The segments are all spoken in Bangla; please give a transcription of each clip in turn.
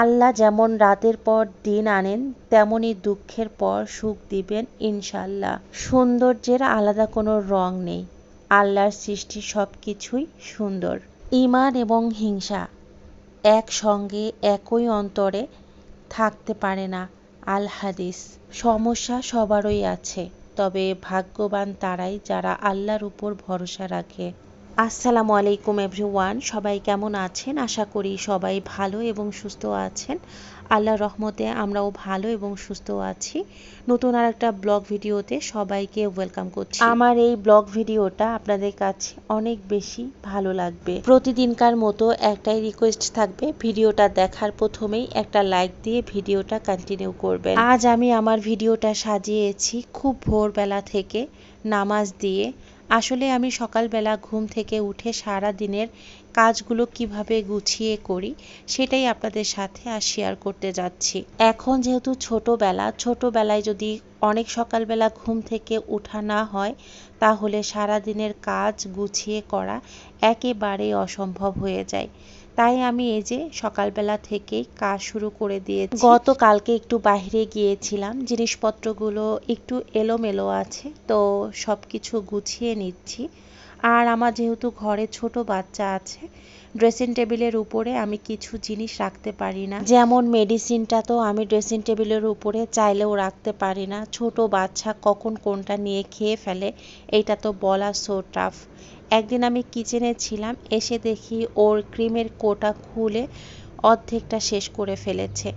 আল্লাহ যেমন রাতের পর দিন আনেন, তেমনি দুঃখের পর সুখ দিবেন ইনশাল্লাহ সৌন্দর্যের আলাদা কোনো রং নেই। আল্লাহর সৃষ্টি সব কিছুই সুন্দর। ইমান এবং হিংসা একসঙ্গে একই অন্তরে থাকতে পারে না, আল হাদিস। সমস্যা সবারই আছে, তবে ভাগ্যবান তারাই যারা আল্লাহর উপর ভরসা রাখে। আসসালামু আলাইকুম এভরিওয়ান সবাই কেমন আছেন? আশা করি সবাই ভালো এবং সুস্থ আছেন। আল্লাহর রহমতে আমরাও ভালো এবং সুস্থ আছি। নতুন আর একটা ব্লগ ভিডিওতে সবাইকে ওয়েলকাম করছি। আমার এই ব্লগ ভিডিওটা আপনাদের কাছে অনেক বেশি ভালো লাগবে। প্রতিদিনকার মতো একটাই রিকোয়েস্ট থাকবে ভিডিওটা দেখার প্রথমেই একটা লাইক দিয়ে ভিডিওটা কন্টিনিউ করবেন। আজ আমি আমার ভিডিওটা সাজিয়েছি খুব ভোরবেলা থেকে নামাজ দিয়ে। আসলে আমি সকালবেলা ঘুম থেকে উঠে সারা দিনের কাজগুলো কীভাবে গুছিয়ে করি সেটাই আপনাদের সাথে আর শেয়ার করতে যাচ্ছি। এখন যেহেতু ছোটোবেলা, ছোটোবেলায় যদি অনেক সকালবেলা ঘুম থেকে উঠা না হয়, তাহলে সারা দিনের কাজ গুছিয়ে করা একেবারেই অসম্ভব হয়ে যায়। তাই আমি এই যে সকালবেলা থেকেই কাজ শুরু করে দিয়েছি। গতকালকে একটু বাইরে গিয়েছিলাম, জিনিসপত্রগুলো একটু এলোমেলো আছে, তো সব কিছু গুছিয়ে নিচ্ছি। আর আমার যেহেতু ঘরে ছোট বাচ্চা আছে ড্রেসিং টেবিলের উপরে আমি কিছু জিনিস রাখতে পারি না। যেমন মেডিসিনটা তো আমি ড্রেসিং টেবিলের উপরে চাইলেও রাখতে পারি না। ছোট বাচ্চা কখন কোনটা নিয়ে খেয়ে ফেলে এটা তো বলা সো টাফ একদিন আমি কিচেনে ছিলাম, এসে দেখি ওর ক্রিমের কোটা খুলে অর্ধেকটা শেষ করে ফেলেছে।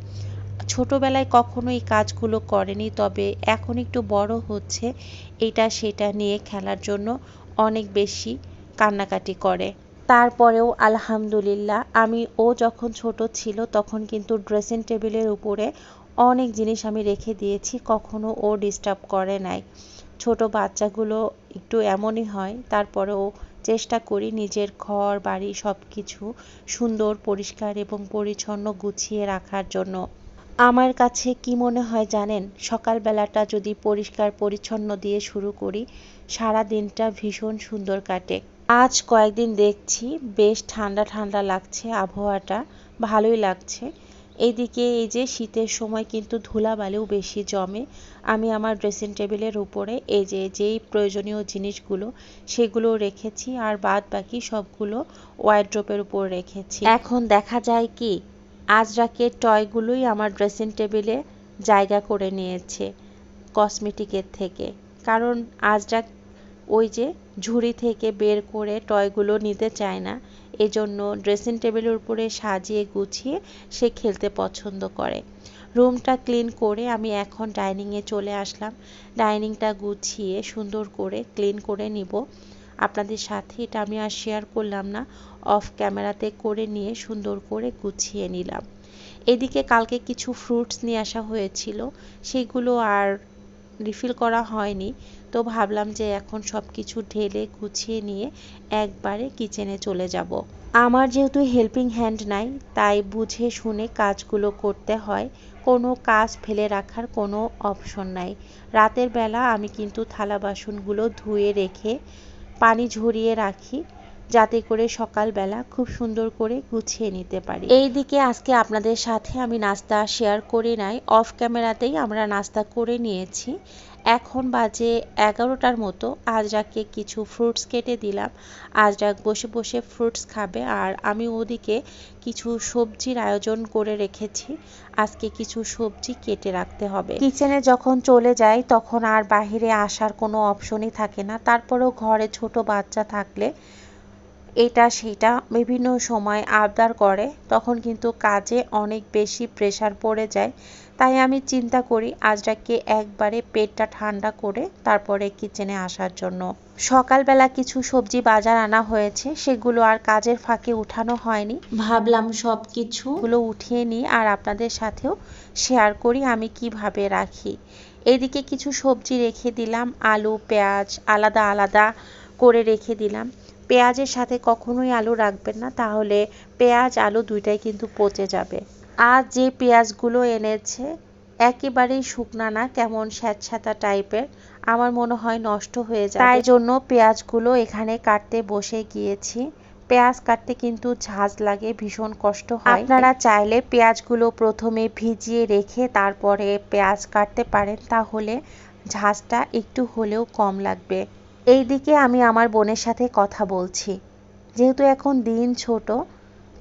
ছোটবেলায় কখনো এই কাজগুলো করেনি, তবে এখন একটু বড় হচ্ছে, এটা সেটা নিয়ে খেলার জন্য অনেক বেশি কান্নাকাটি করে। তারপরেও আলহামদুলিল্লাহ, আমি, ও যখন ছোট ছিল, তখন কিন্তু ড্রেসিং টেবিলের উপরে অনেক জিনিস আমি রেখে দিয়েছি, কখনো ও ডিস্টার্ব করে নাই। ছোট বাচ্চাগুলো একটু এমনই হয়, তারপরেও চেষ্টা করি নিজের ঘর, বাড়ি সব কিছু সুন্দর, পরিষ্কার এবং পরিচ্ছন্ন গুছিয়ে রাখার জন্য। আমার কাছে কি মনে হয় জানেন, সকালবেলাটা যদি পরিষ্কার, পরিচ্ছন্ন দিয়ে শুরু করি, সারা দিনটা ভীষণ সুন্দর কাটে। আজ কয়েকদিন দেখছি বেশ ঠান্ডা ঠান্ডা লাগছে আবহাওয়াটা, ভালোই লাগছে। এদিকে এই যে শীতের সময় কিন্তু ধুলাবালিও বেশি জমে। আমি আমার ড্রেসিং টেবিলের উপরে এই যে, যেই প্রয়োজনীয় জিনিসগুলো সেগুলো রেখেছি আর বাদ বাকি সবগুলো ওয়াইড্রোপের উপর রেখেছি। এখন দেখা যায় কি, আজরাকের টয়গুলোই আমার ড্রেসিং টেবিলে জায়গা করে নিয়েছে কসমেটিকের থেকে। কারণ আজরাক ওই যে ঝুড়ি থেকে বের করে টয়গুলো নিতে চায় না। এজন্য ড্রেসিং টেবিলের উপরে সাজিয়ে গুছিয়ে সে খেলতে পছন্দ করে। রুমটা ক্লিন করে আমি এখন ডাইনিংয়ে চলে আসলাম। ডাইনিংটা গুছিয়ে সুন্দর করে ক্লিন করে নিব। আপনাদের সাথে এটা আমি আর শেয়ার করলাম না অফ ক্যামেরাতে করে নিয়ে সুন্দর করে গুছিয়ে নিলাম। এদিকে কালকে কিছু ফ্রুটস নিয়ে আসা হয়েছিল, সেগুলো আর রিফিল করা হয়নি। তো ভাবলাম যে এখন সব কিছু ঢেলে গুছিয়ে নিয়ে একবারে কিচেনে চলে যাব। আমার যেহেতু হেল্পিং হ্যান্ড নাই, তাই বুঝে শুনে কাজগুলো করতে হয়। কোনো কাজ ফেলে রাখার কোনো অপশন নাই। রাতের বেলা আমি কিন্তু থালা বাসনগুলো ধুয়ে রেখে পানি ঝরিয়ে রাখি। যাতে করে সকালবেলা খুব সুন্দর করে গুছিয়ে নিতে পারি। এই দিকে আজকে আপনাদের সাথে আমি নাস্তা শেয়ার করে নাই। অফ ক্যামেরাতেই আমরা নাস্তা করে নিয়েছি। এখন বাজে এগারোটার মতো। আজরাককে কিছু ফ্রুটস কেটে দিলাম। আজরাক বসে বসে ফ্রুটস খাবে। আর আমি ওদিকে কিছু সবজির আয়োজন করে রেখেছি। আজকে কিছু সবজি কেটে রাখতে হবে। কিচেনে যখন চলে যাই, তখন আর বাহিরে আসার কোনো অপশনই থাকে না। তারপরেও ঘরে ছোট বাচ্চা থাকলে এটা, সেটা বিভিন্ন সময় আবদার করে, তখন কিন্তু কাজে অনেক বেশি প্রেশার পড়ে যায়। তাই আমি চিন্তা করি আজরাকে একবারে পেটটা ঠান্ডা করে তারপরে কিচেনে আসার জন্য। সকালবেলা কিছু সবজি বাজার আনা হয়েছে, সেগুলো আর কাজের ফাঁকে উঠানো হয়নি। ভাবলাম সব কিছুগুলো উঠিয়ে নিই আর আপনাদের সাথেও শেয়ার করি, আমি কীভাবে রাখি। এদিকে কিছু সবজি রেখে দিলাম, আলু, পেঁয়াজ, আলাদা আলাদা করে রেখে দিলাম। পেঁয়াজের সাথে কখনোই আলু রাখবেন না, তাহলে পেঁয়াজ, আলু দুইটাই কিন্তু পচে যাবে। আর যে পেঁয়াজগুলো এনেছে, একেবারেই শুকনা না, কেমন স্যাঁতস্যাঁতা টাইপের, আমার মনে হয় নষ্ট হয়ে যায় তাই জন্য পেঁয়াজগুলো এখানে কাটতে বসে গিয়েছি। পেঁয়াজ কাটতে কিন্তু ঝাঁজ লাগে, ভীষণ কষ্ট হয়। আপনারা চাইলে পেঁয়াজগুলো প্রথমে ভিজিয়ে রেখে তারপরে পেঁয়াজ কাটতে পারেন, তাহলে ঝাঁজটা একটু হলেও কম লাগবে। এই দিকে আমি আমার বোনের সাথে কথা বলছি। যেহেতু এখন দিন ছোট,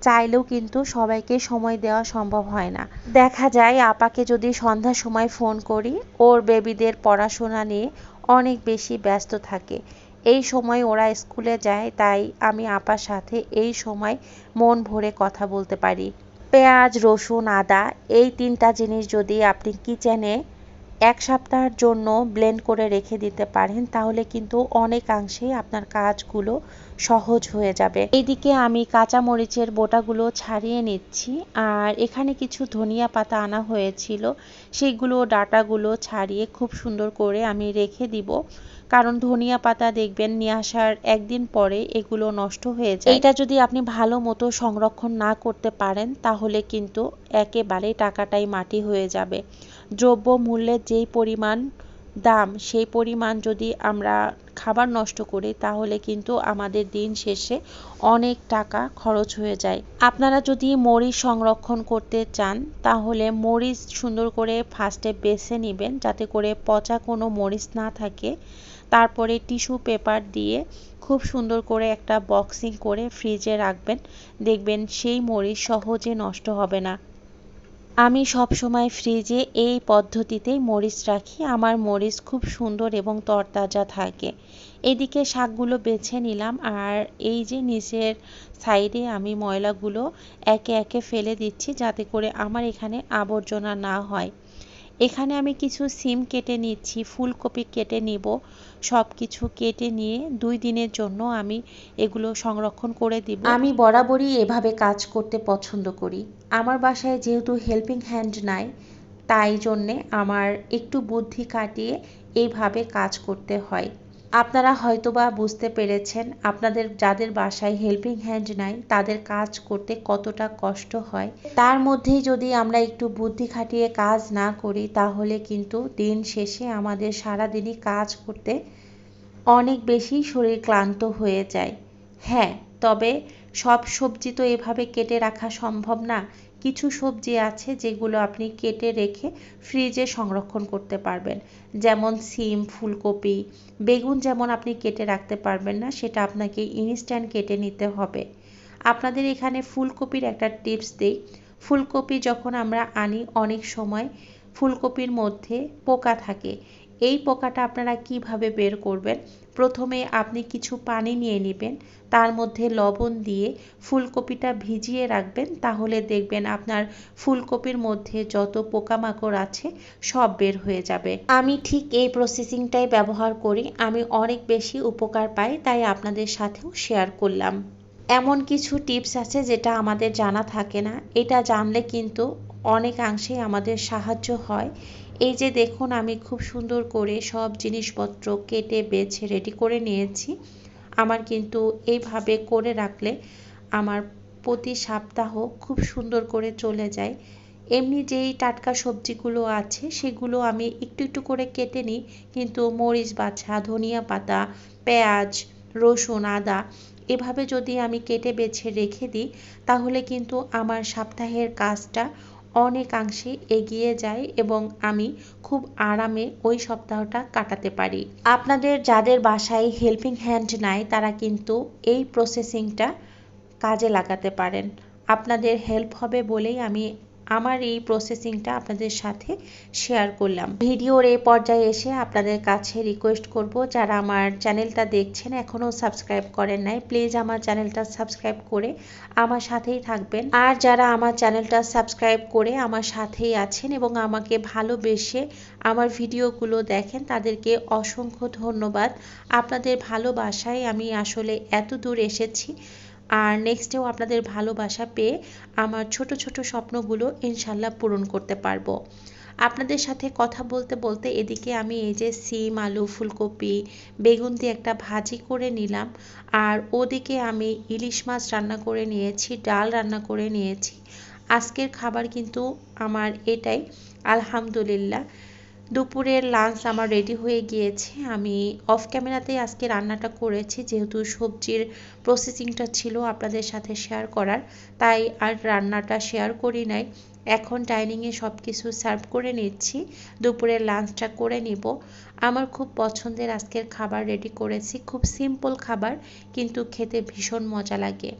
চাইলেও কিন্তু সবাইকে সময় দেওয়া সম্ভব হয় না। দেখা যায় আপাকে যদি সন্ধ্যার সময় ফোন করি, ওর বেবিদের পড়াশোনা নিয়ে অনেক বেশি ব্যস্ত থাকে। এই সময় ওরা স্কুলে যায়, তাই আমি আপার সাথে এই সময় মন ভরে কথা বলতে পারি। পেঁয়াজ, রসুন, আদা, এই তিনটা জিনিস যদি আপনি কিচেনে এক সপ্তাহের জন্য ব্লেন্ড করে রেখে দিতে পারেন, তাহলে কিন্তু অনেকাংশেই আপনার কাজগুলো সহজ হয়ে যাবে। এইদিকে আমি কাঁচা মরিচের বোটাগুলো ছাড়িয়ে নিচ্ছি, আর এখানে কিছু ধনিয়া পাতা আনা হয়েছিল, সেইগুলো ডাটাগুলো ছাড়িয়ে খুব সুন্দর করে আমি রেখে দিব। কারণ ধনিয়া পাতা দেখবেন নিয়ে আসার একদিন পরে এগুলো নষ্ট হয়ে যায়। এটা যদি আপনি ভালো মতো সংরক্ষণ না করতে পারেন, তাহলে কিন্তু একেবারে টাকাটাই মাটি হয়ে যাবে। দ্রব্য মূল্যের যেই পরিমাণ দাম, সেই পরিমাণ যদি আমরা খাবার নষ্ট করি, তাহলে কিন্তু আমাদের দিন শেষে অনেক টাকা খরচ হয়ে যায়। আপনারা যদি মরিচ সংরক্ষণ করতে চান, তাহলে মরিচ সুন্দর করে ফার্স্টে বেছে নেবেন, যাতে করে পচা কোনো মরিচ না থাকে। তারপরে টিস্যু পেপার দিয়ে খুব সুন্দর করে একটা বক্সিং করে ফ্রিজে রাখবেন। দেখবেন সেই মরিচ সহজে নষ্ট হবে না। আমি সব সময় ফ্রিজে এই পদ্ধতিতেই মরিচ রাখি। আমার মরিচ খুব সুন্দর এবং তরতাজা থাকে। এদিকে শাকগুলো বেছে নিলাম আর এই যে নিচের সাইডে আমি ময়লাগুলো একে একে ফেলে দিচ্ছি যাতে করে আমার এখানে আবর্জনা না হয়। এখানে আমি কিছু সিম কেটে নিচ্ছি, ফুলকপি কেটে নিব। সব কিছু কেটে নিয়ে দুই দিনের জন্য আমি এগুলো সংরক্ষণ করে দিব। আমি বরাবরই এভাবে কাজ করতে পছন্দ করি। আমার বাসায় যেহেতু হেল্পিং হ্যান্ড নাই, তাই জন্যে আমার একটু বুদ্ধি কাটিয়ে এইভাবে কাজ করতে হয়। আপনারা হয়তোবা বুঝতে পেরেছেন, আপনাদের যাদের বাসায় হেল্পিং হ্যান্ড নাই, তাদের কাজ করতে কতটা কষ্ট হয়। তার মধ্যেই যদি আমরা একটু বুদ্ধি খাটিয়ে কাজ না করি, তাহলে কিন্তু দিন শেষে আমাদের সারাদিনই কাজ করতে অনেক বেশি শরীর ক্লান্ত হয়ে যায়। হ্যাঁ তবে সব সবজি তো এভাবে কেটে রাখা সম্ভব না। কিছু সবজি আছে যেগুলো আপনি কেটে রেখে ফ্রিজে সংরক্ষণ করতে পারবেন। যেমন সিম, ফুলকপি, বেগুন যেমন আপনি কেটে রাখতে পারবেন না, সেটা আপনাকে ইনস্ট্যান্ট কেটে নিতে হবে। আপনাদের এখানে ফুলকপির একটা টিপস দিই। ফুলকপি যখন আমরা আনি, অনেক সময় ফুলকপির মধ্যে পোকা থাকে। এই পোকাটা আপনারা কীভাবে বের করবেন? প্রথমে আপনি কিছু পানি নিয়ে নেবেন, তার মধ্যে লবণ দিয়ে ফুলকপিটা ভিজিয়ে রাখবেন, তাহলে দেখবেন আপনার ফুলকপির মধ্যে যত পোকামাকড় আছে সব বের হয়ে যাবে। আমি ঠিক এই প্রসেসিংটাই ব্যবহার করি, আমি অনেক বেশি উপকার পাই, তাই আপনাদের সাথেও শেয়ার করলাম। এমন কিছু টিপস আছে যেটা আমাদের জানা থাকে না, এটা জানলে কিন্তু অনেকাংশেই আমাদের সাহায্য হয়। এই যে দেখুন, আমি খুব সুন্দর করে সব জিনিসপত্র কেটে, বেছে রেডি করে নিয়েছি। আমার কিন্তু এইভাবে করে রাখলে আমার প্রতি সপ্তাহ খুব সুন্দর করে চলে যায়। এমনি যেই টাটকা সবজিগুলো আছে, সেগুলো আমি একটু একটু করে কেটে নিই। কিন্তু মরিচ বাছা, ধনিয়া পাতা, পেঁয়াজ, রসুন, আদা, এভাবে যদি আমি কেটে, বেছে, রেখে দিই, তাহলে কিন্তু আমার সপ্তাহের কাজটা অনেকাংশে এগিয়ে যায় এবং আমি খুব আরামে ওই সপ্তাহটা কাটাতে পারি। আপনাদের যাদের বাসায় হেল্পিং হ্যান্ড নাই, তারা কিন্তু এই প্রসেসিংটা কাজে লাগাতে পারেন। আপনাদের হেল্প হবে বলেই আমি আমার এই প্রসেসিংটা আপনাদের সাথে শেয়ার করলাম। ভিডিওর এই পর্যায়ে এসে আপনাদের কাছে রিকোয়েস্ট করব, যারা আমার চ্যানেলটা দেখছেন, এখনও সাবস্ক্রাইব করেন নাই প্লিজ আমার চ্যানেলটা সাবস্ক্রাইব করে আমার সাথেই থাকবেন। আর যারা আমার চ্যানেলটা সাবস্ক্রাইব করে আমার সাথেই আছেন এবং আমাকে ভালোবেসে আমার ভিডিওগুলো দেখেন, তাদেরকে অসংখ্য ধন্যবাদ। আপনাদের ভালোবাসায় আমি আসলে এত দূর এসেছি আর নেক্সটেও আপনাদের ভালোবাসা পেয়ে আমার ছোট ছোট স্বপ্নগুলো ইনশাল্লাহ পূরণ করতে পারব। আপনাদের সাথে কথা বলতে বলতে এদিকে আমি এই যে সিম, আলু, ফুলকপি, বেগুন দিয়ে একটা ভাজি করে নিলাম। আর ওদিকে আমি ইলিশ মাছ রান্না করে নিয়েছি, ডাল রান্না করে নিয়েছি। আজকের খাবার কিন্তু আমার এটাই, আলহামদুলিল্লাহ। দুপুরের লাঞ্চ আমার রেডি হয়ে গিয়েছে। আমি অফ ক্যামেরাতেই আজকে রান্নাটা করেছি, যেহেতু সবজির প্রসেসিংটা ছিল আপনাদের সাথে শেয়ার করার, তাই আর রান্নাটা শেয়ার করি নাই। এখন ডাইনিংয়ে সব কিছু সার্ভ করে নিচ্ছি, দুপুরের লাঞ্চটা করে নিব। আমার খুব পছন্দের আজকের খাবার রেডি করেছি, খুব সিম্পল খাবার, কিন্তু খেতে ভীষণ মজা লাগে।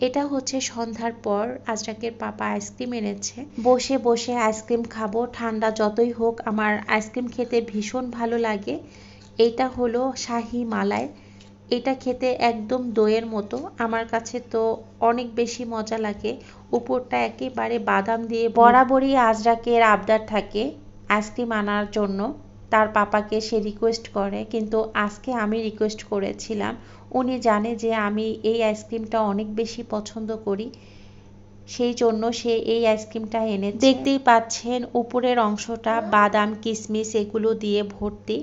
এটা হচ্ছে সন্ধ্যার পর আজরাকের পাপা আইসক্রিম এনেছে। বসে বসে আইসক্রিম খাব ঠান্ডা যতই হোক আমার আইসক্রিম খেতে ভীষণ ভালো লাগে। এটা হলো শাহি মালাই। এটা খেতে একদম দইয়ের মতো। আমার কাছে তো অনেক বেশি মজা লাগে। উপরটা একেবারে বাদাম দিয়ে বরাবরই আজরাকের আবদার থাকে আইসক্রিম আনার জন্য। তার পাপাকে সে রিকোয়েস্ট করে। কিন্তু আজকে আমি রিকোয়েস্ট করেছিলাম। উনি জানে যে আমি এই আইসক্রিমটা অনেক বেশি পছন্দ করি। সেই জন্য সে এই আইসক্রিমটা এনে দেখতেই পাচ্ছেন উপরের অংশটা বাদাম কিশমিশ এগুলো দিয়ে ভর্তি।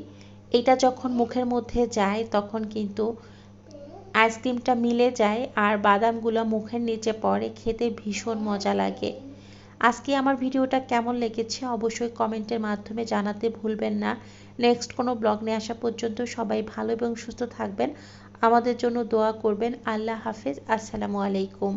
এটা যখন মুখের মধ্যে যায়, তখন কিন্তু আইসক্রিমটা মিলে যায় আর বাদামগুলো মুখের নিচে পড়ে। খেতে ভীষণ মজা লাগে। আজকে আমার ভিডিওটা কেমন লেগেছে অবশ্যই কমেন্টের মাধ্যমে জানাতে ভুলবেন না। নেক্সট কোনো ব্লগ নিয়ে আসা পর্যন্ত সবাই ভালো এবং সুস্থ থাকবেন। আমাদের জন্য দোয়া করবেন। আল্লাহ হাফেজ। আসসালামু আলাইকুম।